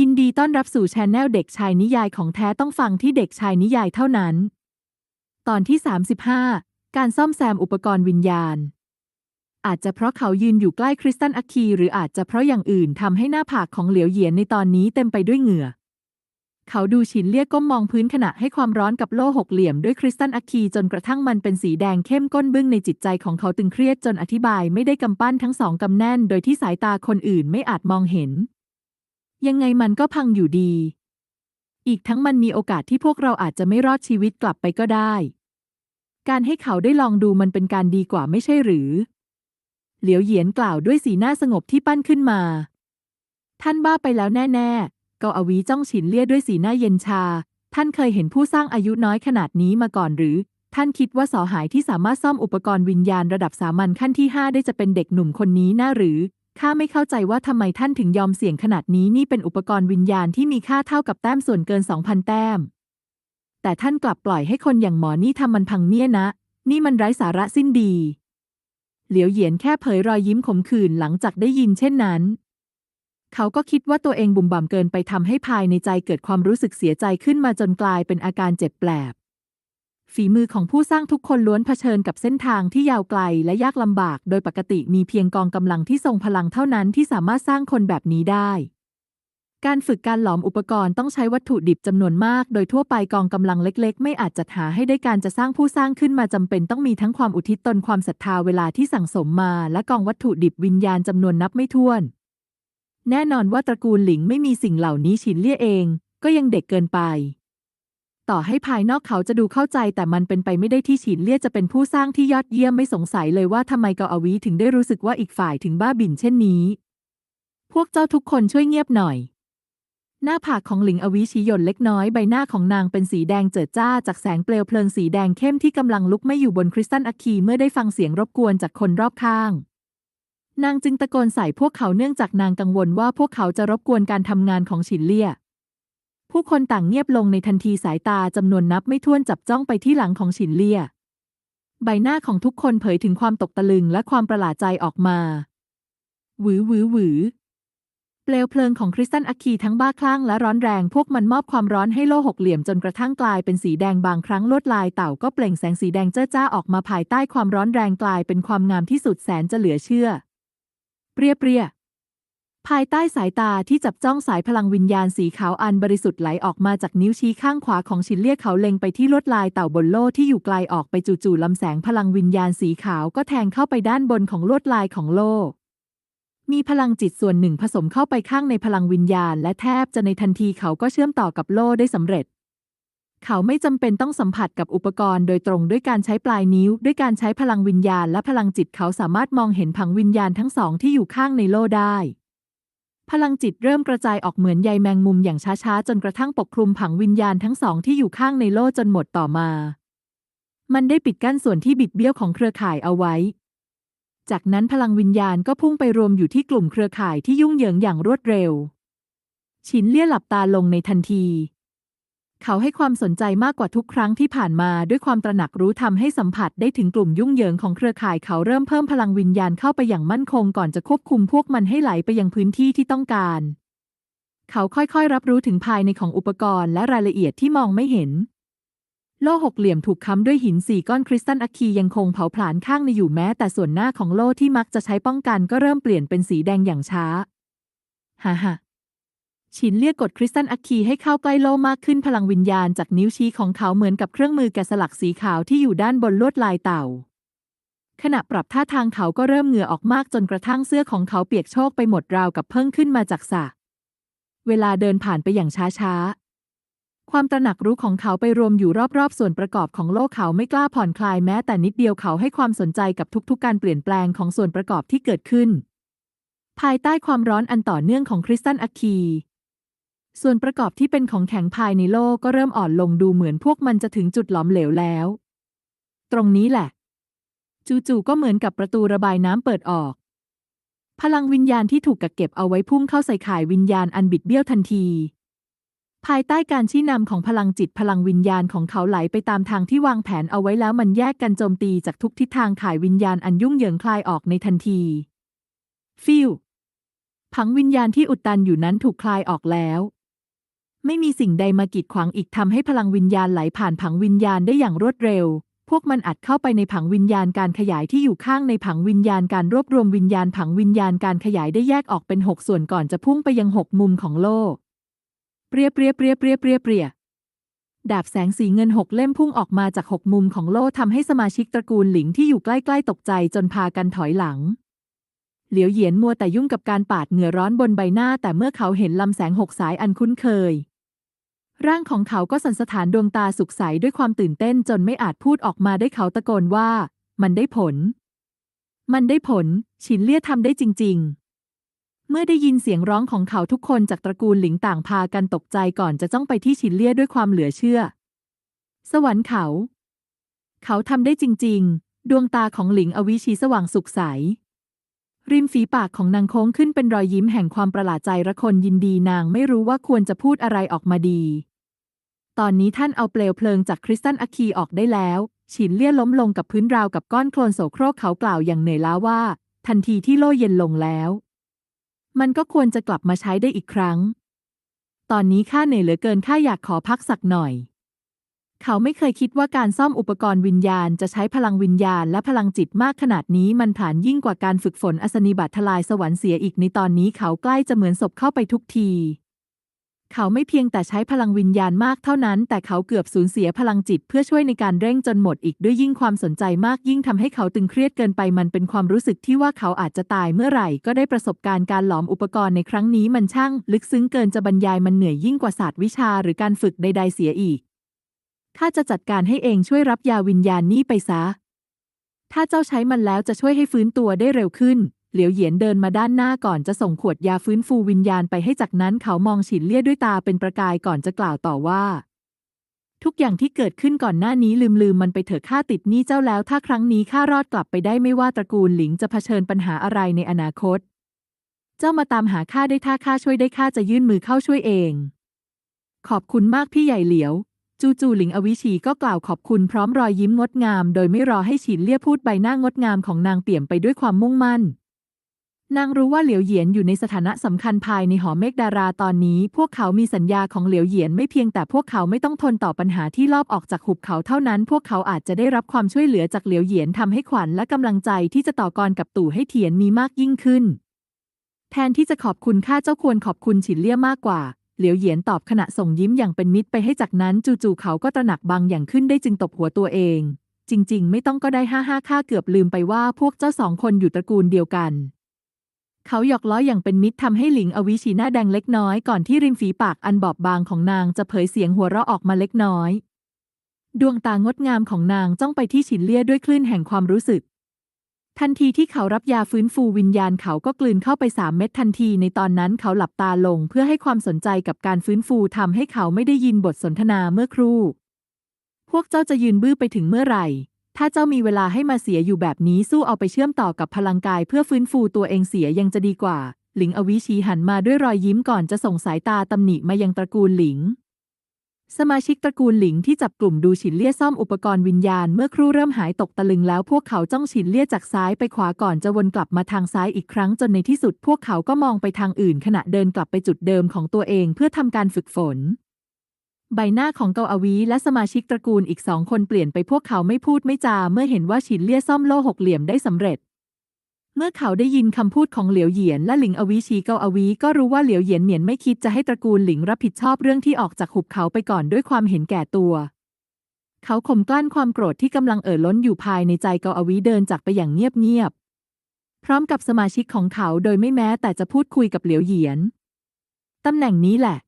ยินดีต้อนรับสู่ช anel เด็กชายนิยายของแท้ต้องฟังที่เด็กชายนิยายเท่านั้น ตอนที่ 35 การซ่อมแซมอุปกรณ์วิญญาณ อาจจะเพราะเขายืนอยู่ใกล้คริสตันอัคคี หรืออาจจะเพราะอย่างอื่นทำให้หน้าผากของเหลียวเหยียนในตอนนี้เต็มไปด้วยเหงื่อ เขาดูฉินเลียก้มมองพื้นขณะให้ความร้อนกับโล่หกเหลี่ยมด้วยคริสตันอัคคีจนกระทั่งมันเป็นสีแดงเข้มก้นบึ้งในจิตใจของเขาตึงเครียดจนอธิบายไม่ได้กำปั้นทั้งสองกำแน่น โดยที่สายตาคนอื่นไม่อาจมองเห็น ยังไงมันก็พังอยู่ดี อีกทั้งมันมีโอกาสที่พวกเราอาจจะไม่รอดชีวิตกลับไปก็ได้ การให้เขาได้ลองดูมันเป็นการดีกว่าไม่ใช่หรือ เหลียวเหยียนกล่าวด้วยสีหน้าสงบที่ปั้นขึ้นมา ท่านบ้าไปแล้วแน่ๆเกาอวีจ้องฉินเลี่ยด้วยสีหน้าเย็นชา ท่านเคยเห็นผู้สร้างอายุน้อยขนาดนี้มาก่อนหรือท่านคิดว่าสอหายที่สามารถซ่อมอุปกรณ์วิญญาณระดับสามัญขั้นที่ห้าได้จะเป็นเด็กหนุ่มคนนี้น่าหรือ ข้าไม่เข้าใจว่าทำไมท่านถึงยอมเสี่ยงขนาดนี้นี่เป็นอุปกรณ์วิญญาณที่มีค่าเท่ากับแต้มส่วนเกิน2,000แต้ม แต่ท่านกลับปล่อยให้คนอย่างหมอนี่ทำมันพังเนี่ยนะ นี่มันไร้สาระสิ้นดี เหลียวเหยียนแค่เผยรอยยิ้มขมขื่นหลังจากได้ยินเช่นนั้น เขาก็คิดว่าตัวเองบุ่มบ่ามเกินไปทำให้ภายในใจเกิดความรู้สึกเสียใจขึ้นมาจนกลายเป็นอาการเจ็บแปลบ ฝีมือของผู้สร้างทุกคนล้วนเผชิญกับเส้นทางที่ยาวไกลและยากลำบาก โดยปกติมีเพียงกองกำลังที่ทรงพลังเท่านั้นที่สามารถสร้างคนแบบนี้ได้ การฝึกการหลอมอุปกรณ์ต้องใช้วัตถุดิบจำนวนมาก โดยทั่วไปกองกำลังเล็ก ๆ ไม่อาจจัดหาให้ได้การจะสร้างผู้สร้างขึ้นมาจำเป็นต้องมีทั้งความอุทิศตนความศรัทธาเวลาที่สั่งสมมา และกองวัตถุดิบวิญญาณจำนวนนับไม่ถ้วน แน่นอนว่าตระกูลหลิงไม่มีสิ่งเหล่านี้ฉินเลี่ยเอง ก็ยังเด็กเกินไป ต่อให้ภายนอกเขาจะดูเข้าใจแต่มันเป็นไปไม่ได้ที่ฉินเลี่ยจะเป็นผู้สร้างที่ยอดเยี่ยมไม่สงสัยเลยว่าทำไมเกาอวีถึงได้รู้สึกว่าอีกฝ่ายถึงบ้าบิ่นเช่นนี้ พวกเจ้าทุกคนช่วยเงียบหน่อย หน้าผากของหลิงอวีชี้หย่นเล็กน้อยใบหน้าของนางเป็นสีแดงเจิดจ้าจากแสงเปลวเพลิงสีแดงเข้มที่กำลังลุกไม่อยู่บนคริสตัลอะคีเมื่อได้ฟังเสียงรบกวนจากคนรอบข้างนางจึงตะโกนใส่พวกเขาเนื่องจากนางกังวลว่าพวกเขาจะรบกวนการทำงานของฉินเลี่ย ผู้คนต่างเงียบลงในทันทีสายตาจำนวนนับไม่ถ้วนจับจ้องไปที่หลังของฉินเลี่ย ใบหน้าของทุกคนเผยถึงความตกตะลึงและความประหลาดใจออกมา หวือหวือหวือเปลวเพลิงของคริสตัลอะคีทั้งบ้าคลั่งและร้อนแรงพวกมันมอบความร้อนให้โลหกเหลี่ยมจนกระทั่งกลายเป็นสีแดงบางครั้งลวดลายเต่าก็เปล่งแสงสีแดงเจ้าจ้าออกมาภายใต้ความร้อนแรงกลายเป็นความงามที่สุดแสนจะเหลือเชื่อ เปรียเปรีย ภายใต้สายตาที่จับจ้องสายพลังวิญญาณสีขาวอันบริสุทธิ์ไหลออกมาจากนิ้วชี้ข้างขวาของชินเลียเขาเล็งไปที่ลวดลายเต่าบนโล่ที่อยู่ไกลออกไปจู่ๆลำแสงพลังวิญญาณสีขาวก็แทงเข้าไปด้านบนของลวดลายของโล่มีพลังจิตส่วนหนึ่งผสมเข้าไปข้างในพลังวิญญาณ และแทบจะในทันทีเขาก็เชื่อมต่อกับโล่ได้สำเร็จ เขาไม่จำเป็นต้องสัมผัสกับอุปกรณ์โดยตรงด้วยการใช้ปลายนิ้ว ด้วยการใช้พลังวิญญาณ และพลังจิตเขาสามารถมองเห็นผังวิญญาณทั้งสองที่อยู่ข้างในโล่ได้ พลังจิตเริ่มกระจายออกเหมือนใยแมงมุมอย่างช้าๆ จนกระทั่งปกคลุมผังวิญญาณทั้งสองที่อยู่ข้างในโล่จนหมดต่อมา มันได้ปิดกั้นส่วนที่บิดเบี้ยวของเครือข่ายเอาไว้ จากนั้นพลังวิญญาณก็พุ่งไปรวมอยู่ที่กลุ่มเครือข่ายที่ยุ่งเหยิงอย่างรวดเร็ว ชินเลี่ยหลับตาลงในทันที เขาให้ความสนใจมากกว่าทุกครั้งที่ผ่านมาด้วยความตระหนักรู้ทำให้สัมผัสได้ถึงกลุ่มยุ่งเหยิงของเครือข่ายเขาเริ่มเพิ่มพลังวิญญาณเข้าไปอย่างมั่นคงก่อนจะควบคุมพวกมันให้ไหลไปยังพื้นที่ที่ต้องการ เขาค่อยๆ รับรู้ถึงภายในของอุปกรณ์และรายละเอียดที่มองไม่เห็น โล่หกเหลี่ยมถูกค้ำด้วยหินสี่ก้อนคริสตัลอะคียังคงเผาผลาญข้างในอยู่แม้ แต่ส่วนหน้าของโล่ที่มักจะใช้ป้องกันก็เริ่มเปลี่ยนเป็นสีแดงอย่างช้าฮ่าฮ่า ฉินเรียกกดคริสตัลอะคีให้เข้าใกล้โลมากขึ้นพลังวิญญาณจากนิ้วชี้ของเขาเหมือนกับเครื่องมือแกะสลักสีขาวที่อยู่ด้านบนลวดลายเต่า ขณะปรับท่าทางเขาก็เริ่มเหงื่อออกมากจนกระทั่งเสื้อของเขาเปียกโชกไปหมดราวกับเพิ่งขึ้นมาจากสระเวลาเดินผ่านไปอย่างช้าๆความตระหนักรู้ของเขาไปรวมอยู่รอบๆ ส่วนประกอบของโลกเขาไม่กล้าผ่อนคลายแม้แต่นิดเดียวเขาให้ความสนใจกับทุกๆ การเปลี่ยนแปลงของส่วนประกอบที่เกิดขึ้น ภายใต้ความร้อนอันต่อเนื่องของคริสตัลอะคี ส่วนประกอบที่เป็นของแข็งภายในโลกก็เริ่มอ่อนลงดูเหมือนพวกมันจะถึงจุดหลอมเหลวแล้ว ตรงนี้แหละ จู่ๆก็เหมือนกับประตูระบายน้ำเปิดออก พลังวิญญาณที่ถูกกักเก็บเอาไว้พุ่งเข้าใส่ข่ายวิญญาณอันบิดเบี้ยวทันที ภายใต้การชี้นำของพลังจิตพลังวิญญาณของเขาไหลไปตามทางที่วางแผนเอาไว้แล้วมันแยกกันโจมตีจากทุกทิศทางข่ายวิญญาณอันยุ่งเหยิงคลายออกในทันทีฟิวผังวิญญาณที่อุดตันอยู่นั้นถูกคลายออกแล้ว ไม่มีสิ่งใดมากีดขวางอีกทำให้พลังวิญญาณไหลผ่านผังวิญญาณได้อย่างรวดเร็ว พวกมันอัดเข้าไปในผังวิญญาณการขยายที่อยู่ข้างในผังวิญญาณการรวบรวมวิญญาณผังวิญญาณการขยายได้แยกออกเป็นหกส่วนก่อนจะพุ่งไปยังหกมุมของโลก เปรียเปรียเปรียเปรียเปรียเปรียดาบแสงสีเงินหกเล่มพุ่งออกมาจากหกมุมของโลกทำให้สมาชิกตระกูลหลิงที่อยู่ใกล้ๆตกใจจนพากันถอยหลัง เหลียวเหยียนมัวแต่ยุ่งกับการปาดเหงื่อร้อนบนใบหน้า แต่เมื่อเขาเห็นลำแสงหกสายอันคุ้นเคย ร่างของเขาก็สั่นสะท้านดวงตาสุขใสด้วยความตื่นเต้นจนไม่อาจพูดออกมาได้เขาตะโกนว่า มันได้ผล มันได้ผล ฉินเลี่ยทำได้จริง ๆ เมื่อได้ยินเสียงร้องของเขาทุกคนจากตระกูลหลิงต่างพากันตกใจก่อนจะจ้องไปที่ฉินเลี่ยด้วยความเหลือเชื่อ สวรรค์เขา เขาทำได้จริง ๆ ดวงตาของหลิงอวิชีสว่างสุขใสริมฝีปากของนางโค้งขึ้นเป็นรอยยิ้มแห่งความประหลาดใจระคนยินดีนางไม่รู้ว่าควรจะพูดอะไรออกมาดี ตอนนี้ท่านเอาเปลวเพลิงจากคริสตัลอะคีออกได้แล้ว ฉินเลี่ยล้มลงกับพื้นราวกับก้อนโคลนโสโครกเขากล่าวอย่างเหนื่อยล้าว่า ทันทีที่โล่เย็นลงแล้ว มันก็ควรจะกลับมาใช้ได้อีกครั้ง ตอนนี้ข้าเหนื่อยเหลือเกินข้าอยากขอพักสักหน่อย เขาไม่เคยคิดว่าการซ่อมอุปกรณ์วิญญาณจะใช้พลังวิญญาณและพลังจิตมากขนาดนี้มันผลานยิ่งกว่าการฝึกฝนอสนิบัตทลายสวรรค์เสียอีกในตอนนี้เขาใกล้จะเหมือนศพเข้าไปทุกที เขาไม่เพียงแต่ใช้พลังวิญญาณมากเท่านั้น แต่เขาเกือบสูญเสียพลังจิตเพื่อช่วยในการเร่งจนหมดอีกด้วยยิ่งความสนใจมากยิ่งทำให้เขาตึงเครียดเกินไปมันเป็นความรู้สึกที่ว่าเขาอาจจะตายเมื่อไหร่ก็ได้ประสบการณ์การหลอมอุปกรณ์ในครั้งนี้มันช่าง ลึกซึ้งเกินจะบรรยายมันเหนื่อยยิ่งกว่าศาสตร์วิชาหรือการฝึกใด ๆ เสียอีกข้าจะจัดการให้เองช่วยรับยาวิญญาณนี่ไปซะถ้าเจ้าใช้มันแล้วจะช่วยให้ฟื้นตัวได้เร็วขึ้น เหลียวเหยียนเดินมาด้านหน้าก่อนจะส่งขวดยาฟื้นฟูวิญญาณไปให้จากนั้นเขามองฉินเลี่ยด้วยตาเป็นประกายก่อนจะกล่าวต่อว่า ทุกอย่างที่เกิดขึ้นก่อนหน้านี้ลืมลืมมันไปเถอะข้าติดหนี้เจ้าแล้ว ถ้าครั้งนี้ข้ารอดกลับไปได้ไม่ว่าตระกูลหลิงจะเผชิญปัญหาอะไรในอนาคต เจ้ามาตามหาข้าได้ถ้าข้าช่วยได้ข้าจะยื่นมือเข้าช่วยเอง ขอบคุณมากพี่ใหญ่เหลียวจู่ๆหลิงอวิชีก็กล่าวขอบคุณพร้อมรอยยิ้มงดงาม โดยไม่รอให้ฉินเลี่ยพูดใบหน้างดงามของนางเปี่ยมไปด้วยความมุ่งมั่น นางรู้ว่าเหลียวเหยียนอยู่ในสถานะสำคัญภายในหอเมฆดาราตอนนี้ พวกเขามีสัญญาของเหลียวเหยียนไม่เพียงแต่พวกเขาไม่ต้องทนต่อปัญหาที่ลอบออกจากหุบเขาเท่านั้น พวกเขาอาจจะได้รับความช่วยเหลือจากเหลียวเหยียนทำให้ขวัญและกำลังใจที่จะต่อกรกับตู่ให้เทียนมีมากยิ่งขึ้น แทนที่จะขอบคุณข้าเจ้าควรขอบคุณฉินเลี่ยมากกว่า เหลียวเหยียนตอบขณะส่งยิ้มอย่างเป็นมิตรไปให้จากนั้นจู่ๆเขาก็ตระหนักบางอย่างขึ้นได้จึงตบหัวตัวเอง จริง ๆ ไม่ต้องก็ได้ห้าห้าข้าเกือบลืมไปว่าพวกเจ้าสองคนอยู่ตระกูลเดียวกัน เขาหยอกล้ออย่างเป็นมิตรทำให้หลิงอวิชีหน้าแดงเล็กน้อยก่อนที่ริมฝีปากอันบอบบางของนางจะเผยเสียงหัวเราะออกมาเล็กน้อย ดวงตางดงามของนางจ้องไปที่ฉินเลี่ยด้วยคลื่นแห่งความรู้สึก ทันทีที่เขารับยาฟื้นฟูวิญญาณเขาก็กลืนเข้าไปสามเม็ดทันทีในตอนนั้นเขาหลับตาลงเพื่อให้ความสนใจกับการฟื้นฟูทำให้เขาไม่ได้ยินบทสนทนาเมื่อครู่ พวกเจ้าจะยืนบื้อไปถึงเมื่อไหร่ ถ้าเจ้ามีเวลาให้มาเสียอยู่แบบนี้สู้เอาไปเชื่อมต่อกับพลังกายเพื่อฟื้นฟูตัวเองเสียยังจะดีกว่า หลิงอวิชีหันมาด้วยรอยยิ้มก่อนจะส่งสายตาตำหนิมายังตระกูลหลิง สมาชิกตระกูลหลิงที่จับกลุ่มดูฉินเลี่ยซ่อมอุปกรณ์วิญญาณเมื่อครู่เริ่มหายตกตะลึงแล้วพวกเขาจ้องฉินเลี่ยจากซ้ายไปขวาก่อนจะวนกลับมาทางซ้ายอีกครั้งจนในที่สุด พวกเขาก็มองไปทางอื่นขณะเดินกลับไปจุดเดิมของตัวเองเพื่อทำการฝึกฝน ใบหน้าของเกาอวีและสมาชิกตระกูลอีกสองคนเปลี่ยนไปพวกเขาไม่พูดไม่จาเมื่อเห็นว่าฉินเลี่ยซ่อมโล่หกเหลี่ยมได้สำเร็จ เมื่อเขาได้ยินคำพูดของเหลียวเหยียนและหลิงอวีชีเกาอวีก็รู้ว่าเหลียวเหยียนเหมียนไม่คิดจะให้ตระกูลหลิงรับผิดชอบเรื่องที่ออกจากหุบเขาไปก่อนด้วยความเห็นแก่ตัว เขาข่มกลั้นความโกรธที่กำลังเอ่อล้นอยู่ภายในใจเกาอวีเดินจากไปอย่างเงียบๆพร้อมกับสมาชิกของเขาโดยไม่แม้แต่จะพูดคุยกับเหลียวเหยียนตำแหน่งนี้แหละ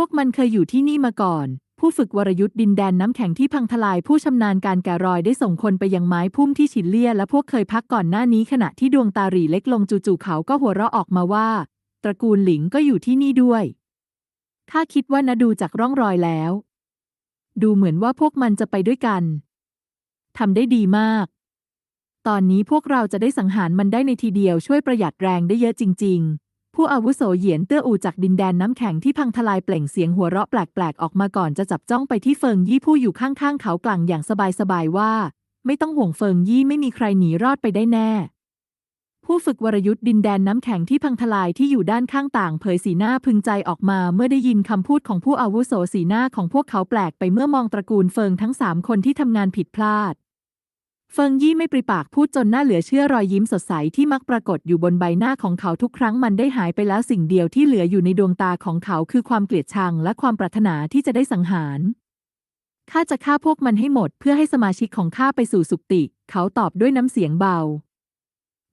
พวกมันเคยอยู่ที่นี่มาก่อน ผู้ฝึกวรยุทธ์ดินแดนน้ำแข็งที่พังทลายผู้ชำนาญการแกะรอยได้ส่งคนไปยังไม้พุ่มที่ฉินเลี่ยและพวกเคยพักก่อนหน้านี้ขณะที่ดวงตาหรี่เล็กลงจู่ๆเขาก็หัวเราะออกมาว่า ตระกูลหลิงก็อยู่ที่นี่ด้วยข้าคิดว่านะดูจากร่องรอยแล้ว ดูเหมือนว่าพวกมันจะไปด้วยกันทำได้ดีมาก ตอนนี้พวกเราจะได้สังหารมันได้ในทีเดียวช่วยประหยัดแรงได้เยอะจริง ๆ ผู้อาวุโสเหยียนเตื้ออูจากดินแดนน้ำแข็งที่พังทลายเปล่งเสียงหัวเราะแปลกๆ ออกมาก่อนจะจับจ้องไปที่เฟิงยี่ผู้อยู่ข้างๆ เขากลั่งอย่างสบายๆว่า ไม่ต้องห่วงเฟิงยี่ไม่มีใครหนีรอดไปได้แน่ ผู้ฝึกวรยุทธ์ดินแดนน้ำแข็งที่พังทลายที่อยู่ด้านข้างต่าง เผยสีหน้าพึงใจออกมาเมื่อได้ยินคำพูดของผู้อาวุโสสีหน้าของพวกเขาแปลกไปเมื่อมองตระกูลเฟิงทั้งสามคนที่ทำงานผิดพลาด เฟิงยี่ไม่ปริปากพูดจนหน้าเหลือเชื่อรอยยิ้มสดใสที่มักปรากฏอยู่บนใบหน้าของเขาทุกครั้งมันได้หายไปแล้วสิ่งเดียวที่เหลืออยู่ในดวงตาของเขาคือความเกลียดชังและความปรารถนาที่จะได้สังหารข้าจะฆ่าพวกมันให้หมดเพื่อให้สมาชิกของข้าไปสู่สุคติ เขาตอบด้วยน้ำเสียงเบา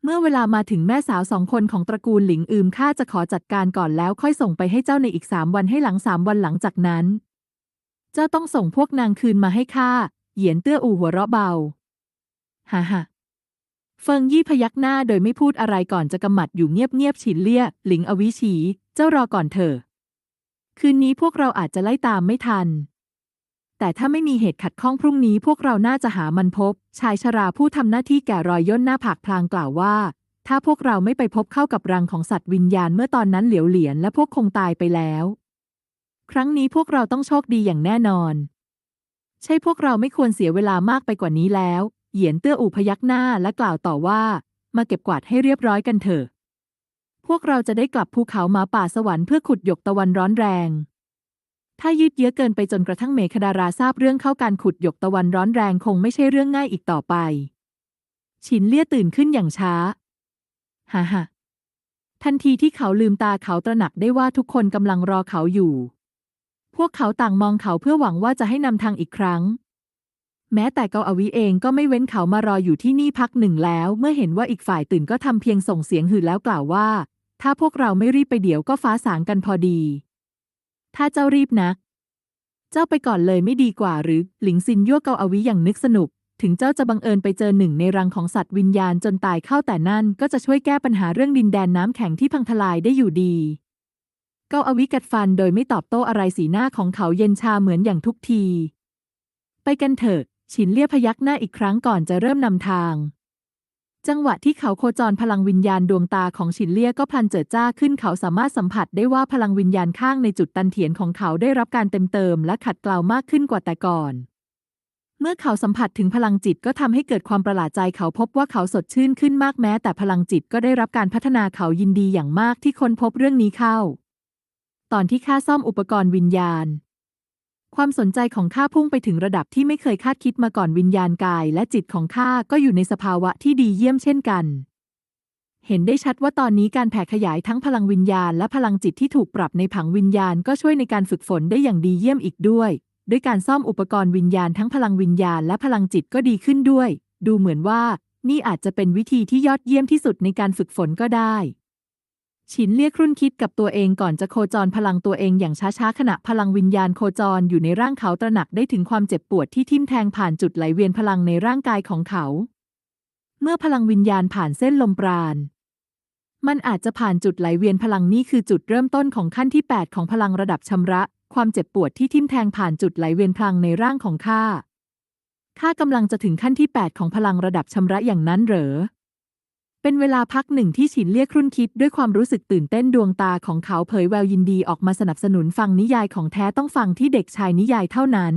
เมื่อเวลามาถึงแม่สาวสองคนของตระกูลหลิงอืมข้าจะขอจัดการก่อนแล้วค่อยส่งไปให้เจ้าในอีกสามวันให้หลังสามวันหลังจากนั้น เจ้าต้องส่งพวกนางคืนมาให้ข้าเหยียนเตื้ออู่หัวเราะเบา ฮ่าฮ่าเฟิงยี่พยักหน้าโดยไม่พูดอะไรก่อนจะกำหมัดอยู่เงียบๆฉินเลี่ย หลิงอวิชี เจ้ารอก่อนเถอะ คืนนี้พวกเราอาจจะไล่ตามไม่ทัน แต่ถ้าไม่มีเหตุขัดข้องพรุ่งนี้พวกเราน่าจะหามันพบ ชายชราผู้ทำหน้าที่แก่รอยย่นหน้าผากพลางกล่าวว่า ถ้าพวกเราไม่ไปพบเข้ากับรังของสัตว์วิญญาณเมื่อตอนนั้นเหลียวเหลียนและพวกคงตายไปแล้ว ครั้งนี้พวกเราต้องโชคดีอย่างแน่นอน ใช่พวกเราไม่ควรเสียเวลามากไปกว่านี้แล้ว เหยียนเตื้ออู่พยักหน้าและกล่าวต่อว่า มาเก็บกวาดให้เรียบร้อยกันเถอะ พวกเราจะได้กลับภูเขามาป่าสวรรค์เพื่อขุดหยกตะวันร้อนแรง ถ้ายืดเยื้อเกินไปจนกระทั่งเมฆดาราทราบเรื่องเข้าการขุดหยกตะวันร้อนแรงคงไม่ใช่เรื่องง่ายอีกต่อไป ฉินเลี่ยตื่นขึ้นอย่างช้าฮ่าฮ่าทันทีที่เขาลืมตาเขาตระหนักได้ว่าทุกคนกำลังรอเขาอยู่ พวกเขาต่างมองเขาเพื่อหวังว่าจะให้นำทางอีกครั้ง แม้แต่เกาอวิเองก็ไม่เว้นเขามารออยู่ที่นี่พักหนึ่งแล้ว เมื่อเห็นว่าอีกฝ่ายตื่นก็ทำเพียงส่งเสียงหืดแล้วกล่าวว่า ถ้าพวกเราไม่รีบไปเดี๋ยวก็ฟ้าสางกันพอดี ถ้าเจ้ารีบนักเจ้าไปก่อนเลยไม่ดีกว่าหรือ หลิงซินยั่วเกาอวิอย่างนึกสนุก ถึงเจ้าจะบังเอิญไปเจอหนึ่งในรังของสัตว์วิญญาณจนตายเข้าแต่นั่นก็จะช่วยแก้ปัญหาเรื่องดินแดนน้ำแข็งที่พังทลายได้อยู่ดีเกาอวิกัดฟันโดยไม่ตอบโต้อะไรสีหน้าของเขาเย็นชาเหมือนอย่างทุกที ไปกันเถอะ ฉินเลี่ยพยักหน้าอีกครั้งก่อนจะเริ่มนำทาง จังหวะที่เขาโคจรพลังวิญญาณดวงตาของฉินเลี่ยก็พลันเจิดจ้าขึ้นเขาสามารถสัมผัสได้ว่าพลังวิญญาณข้างในจุดตันเถียนของเขาได้รับการเต็มเติมและขัดเกลามากขึ้นกว่าแต่ก่อน เมื่อเขาสัมผัสถึงพลังจิตก็ทำให้เกิดความประหลาดใจเขาพบว่าเขาสดชื่นขึ้นมากแม้ แต่พลังจิตก็ได้รับการพัฒนาเขายินดีอย่างมากที่ค้นพบเรื่องนี้เข้า ตอนที่ข้าซ่อมอุปกรณ์วิญญาณ ความสนใจของข้าพุ่งไปถึงระดับที่ไม่เคยคาดคิดมาก่อนวิญญาณกายและจิตของข้าก็อยู่ในสภาวะที่ดีเยี่ยมเช่นกัน เห็นได้ชัดว่าตอนนี้การแผ่ขยายทั้งพลังวิญญาณและพลังจิตที่ถูกปรับในผังวิญญาณก็ช่วยในการฝึกฝนได้อย่างดีเยี่ยมอีกด้วย ด้วยการซ่อมอุปกรณ์วิญญาณทั้งพลังวิญญาณและพลังจิตก็ดีขึ้นด้วย ดูเหมือนว่า นี่อาจจะเป็นวิธีที่ยอดเยี่ยมที่สุดในการฝึกฝนก็ได้ ฉินเรียกรุ่นคิดกับตัวเองก่อนจะโคจรพลังตัวเองอย่างช้าๆขณะพลังวิญญาณโคจรอยู่ในร่างเขาตระหนักได้ถึงความเจ็บปวดที่ทิ่มแทงผ่านจุดไหลเวียนพลังในร่างกายของเขา เมื่อพลังวิญญาณผ่านเส้นลมปราณ มันอาจจะผ่านจุดไหลเวียนพลังนี่คือจุดเริ่มต้นของขั้นที่ 8 ของพลังระดับชำระ ความเจ็บปวดที่ทิ่มแทงผ่านจุดไหลเวียนพลังในร่างของข้าข้ากำลังจะถึงขั้นที่ 8 ของพลังระดับชำระอย่างนั้นเหรอ เป็นเวลาพักหนึ่งที่ฉินเรียกครุ่นคิดด้วยความรู้สึกตื่นเต้นดวงตาของเขาเผยแววยินดีออกมาสนับสนุนฟังนิยายของแท้ต้องฟังที่เด็กชายนิยายเท่านั้น